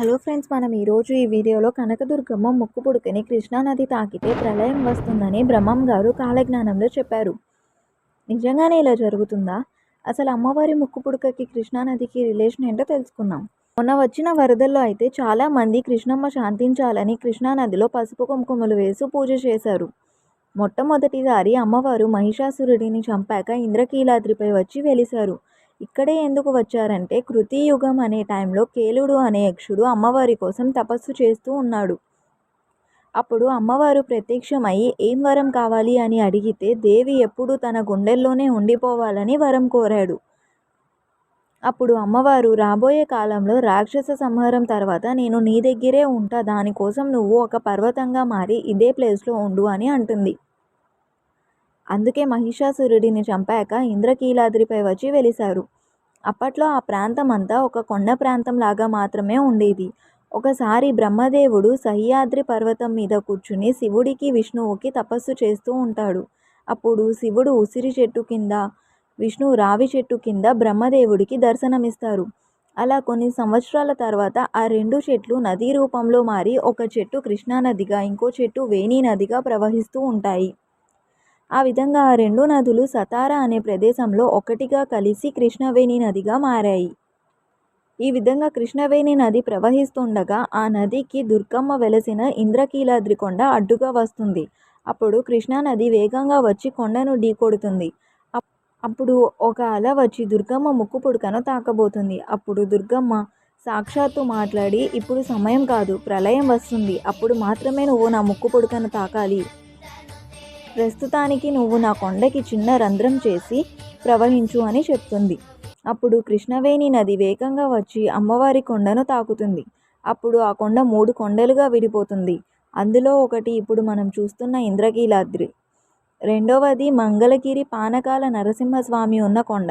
Hello friends మనం ఈరోజు ఈ వీడియోలో కనకదుర్గమ్మ ముక్కు పుడకని కృష్ణానది తాకితే ప్రళయం వస్తుందని బ్రహ్మం గారు కాలజ్ఞానంలో చెప్పారు. నిజంగానే ఇలా జరుగుతుందా? అసలు అమ్మవారి ముక్కు పుడకకి కృష్ణానదికి రిలేషన్ ఏంటో తెలుసుకుందాం. మొన్న వచ్చిన వరదల్లో అయితే చాలామంది కృష్ణమ్మ శాంతించాలని కృష్ణానదిలో పసుపు కుంకుమలు వేసి పూజ చేశారు. మొట్టమొదటిసారి అమ్మవారు మహిషాసురుడిని చంపాక ఇంద్రకీలాద్రిపై వచ్చి వెలిశారు. ఇక్కడే ఎందుకు వచ్చారంటే కృతియుగం అనే టైంలో కేలుడు అనే యక్షుడు అమ్మవారి కోసం తపస్సు చేస్తూ ఉన్నాడు. అప్పుడు అమ్మవారు ప్రత్యక్షమై ఏం వరం కావాలి? అని అడిగితే దేవి ఎప్పుడు తన గుండెల్లోనే ఉండిపోవాలని వరం కోరాడు. అప్పుడు అమ్మవారు రాబోయే కాలంలో రాక్షస సంహారం తర్వాత నేను నీ దగ్గరే ఉంటా దానికోసం నువ్వు ఒక పర్వతంగా మారి ఇదే ప్లేస్లో ఉండు అని అంటుంది. అందుకే మహిషాసురుడిని చంపాక ఇంద్రకీలాద్రిపై వచ్చి వెలిశారు. అప్పట్లో ఆ ప్రాంతం అంతా ఒక కొండ ప్రాంతం లాగా మాత్రమే ఉండేది. ఒకసారి బ్రహ్మదేవుడు సహ్యాద్రి పర్వతం మీద కూర్చుని శివుడికి విష్ణువుకి తపస్సు చేస్తూ ఉంటాడు. అప్పుడు శివుడు ఉసిరి చెట్టు కింద విష్ణువు రావి చెట్టు కింద బ్రహ్మదేవుడికి దర్శనమిస్తారు. అలా కొన్ని సంవత్సరాల తర్వాత ఆ రెండు చెట్లు నదీ రూపంలో మారి ఒక చెట్టు కృష్ణానదిగా ఇంకో చెట్టు వేణి నదిగా ప్రవహిస్తూ ఉంటాయి. ఆ విధంగా ఆ రెండు నదులు సతారా అనే ప్రదేశంలో ఒకటిగా కలిసి కృష్ణవేణి నదిగా మారాయి. ఈ విధంగా కృష్ణవేణి నది ప్రవహిస్తుండగా ఆ నదికి దుర్గమ్మ వెలసిన ఇంద్రకీలాద్రి కొండ అడ్డుగా వస్తుంది. అప్పుడు కృష్ణానది వేగంగా వచ్చి కొండను ఢీకొడుతుంది. అప్పుడు ఒక అల వచ్చి దుర్గమ్మ ముక్కు పుడకను తాకబోతుంది. అప్పుడు దుర్గమ్మ సాక్షాత్తు మాట్లాడి ఇప్పుడు సమయం కాదు ప్రళయం వస్తుంది. అప్పుడు మాత్రమే నువ్వు నా ముక్కు పుడకను తాకాలి. ప్రస్తుతానికి నువ్వు నా కొండకి చిన్న రంధ్రం చేసి ప్రవహించు అని చెప్తుంది. అప్పుడు కృష్ణవేణి నది వేగంగా వచ్చి అమ్మవారి కొండను తాకుతుంది. అప్పుడు ఆ కొండ మూడు కొండలుగా విడిపోతుంది. అందులో ఒకటి ఇప్పుడు మనం చూస్తున్న ఇంద్రకీలాద్రి. రెండవది మంగళగిరి పానకాల నరసింహస్వామి ఉన్న కొండ.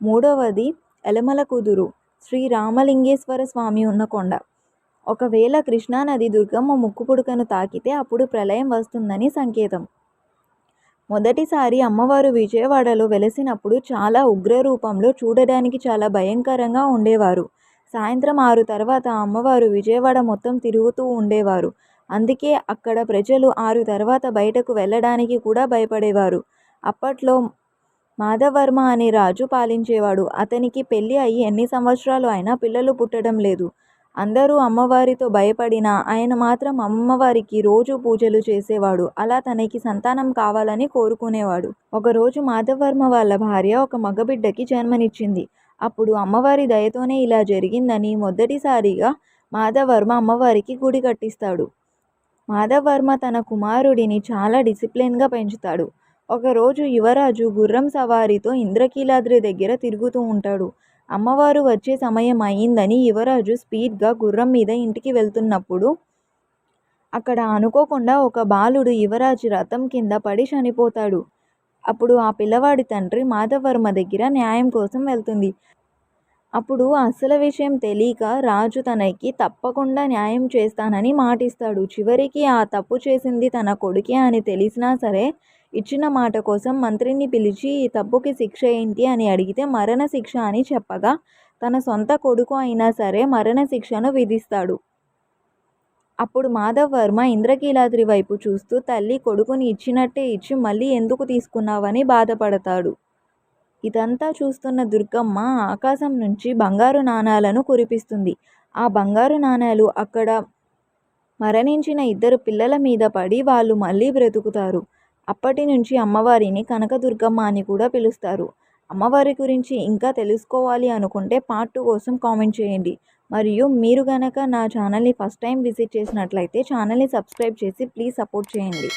మూడవది ఎలమల కుదురు శ్రీ రామలింగేశ్వర స్వామి ఉన్న కొండ. ఒకవేళ కృష్ణానది దుర్గమ్మ ముక్కు పుడకను తాకితే అప్పుడు ప్రళయం వస్తుందని సంకేతం. మొదటిసారి అమ్మవారు విజయవాడలో వెలసినప్పుడు చాలా ఉగ్ర రూపంలో చూడడానికి చాలా భయంకరంగా ఉండేవారు. సాయంత్రం ఆరు తర్వాత అమ్మవారు విజయవాడ మొత్తం తిరుగుతూ ఉండేవారు. అందుకే అక్కడ ప్రజలు ఆరు తర్వాత బయటకు వెళ్ళడానికి కూడా భయపడేవారు. అప్పట్లో మాధవర్మ అనే రాజు పాలించేవాడు. అతనికి పెళ్ళి అయ్యి ఎన్ని సంవత్సరాలు అయినా పిల్లలు పుట్టడం లేదు. అందరూ అమ్మవారితో భయపడినా ఆయన మాత్రం అమ్మవారికి రోజు పూజలు చేసేవాడు. అలా తనకి సంతానం కావాలని కోరుకునేవాడు. ఒకరోజు మాధవర్మ వాళ్ళ భార్య ఒక మగబిడ్డకి జన్మనిచ్చింది. అప్పుడు అమ్మవారి దయతోనే ఇలా జరిగిందని మొదటిసారిగా మాధవర్మ అమ్మవారికి గుడి కట్టిస్తాడు. మాధవర్మ తన కుమారుడిని చాలా డిసిప్లిన్గా పెంచుతాడు. ఒకరోజు యువరాజు గుర్రం సవారీతో ఇంద్రకీలాద్రి దగ్గర తిరుగుతూ ఉంటాడు. అమ్మవారు వచ్చే సమయం అయిందని యువరాజు స్పీడ్గా గుర్రం మీద ఇంటికి వెళ్తున్నప్పుడు అక్కడ అనుకోకుండా ఒక బాలుడు యువరాజు రథం కింద పడి చనిపోతాడు. అప్పుడు ఆ పిల్లవాడి తండ్రి మాధవర్మ దగ్గర న్యాయం కోసం వెళ్తుంది. అప్పుడు అసలు విషయం తెలియక రాజు తనకి తప్పకుండా న్యాయం చేస్తానని మాటిస్తాడు. చివరికి ఆ తప్పు చేసింది తన కొడుకే అని తెలిసినా సరే ఇచ్చిన మాట కోసం మంత్రిని పిలిచి ఈ తప్పుకి శిక్ష ఏంటి అని అడిగితే మరణశిక్ష అని చెప్పగా తన సొంత కొడుకు అయినా సరే మరణశిక్షను విధిస్తాడు. అప్పుడు మాధవ్ వర్మ ఇంద్రకీలాద్రి వైపు చూస్తూ తల్లి కొడుకుని ఇచ్చినట్టే ఇచ్చి మళ్ళీ ఎందుకు తీసుకున్నావని బాధపడతాడు. ఇదంతా చూస్తున్న దుర్గమ్మ ఆకాశం నుంచి బంగారు నాణాలను కురిపిస్తుంది. ఆ బంగారు నాణాలు అక్కడ మరణించిన ఇద్దరు పిల్లల మీద పడి వాళ్ళు మళ్ళీ బ్రతుకుతారు. అప్పటి నుంచి అమ్మవారిని కనకదుర్గమ్మ అని కూడా పిలుస్తారు. అమ్మవారి గురించి ఇంకా తెలుసుకోవాలి అనుకుంటే పార్ట్ టూ కోసం కామెంట్ చేయండి. మరియు మీరు గనక నా ఛానల్ని ఫస్ట్ టైం విజిట్ చేసినట్లయితే ఛానల్ని సబ్స్క్రైబ్ చేసి ప్లీజ్ సపోర్ట్ చేయండి.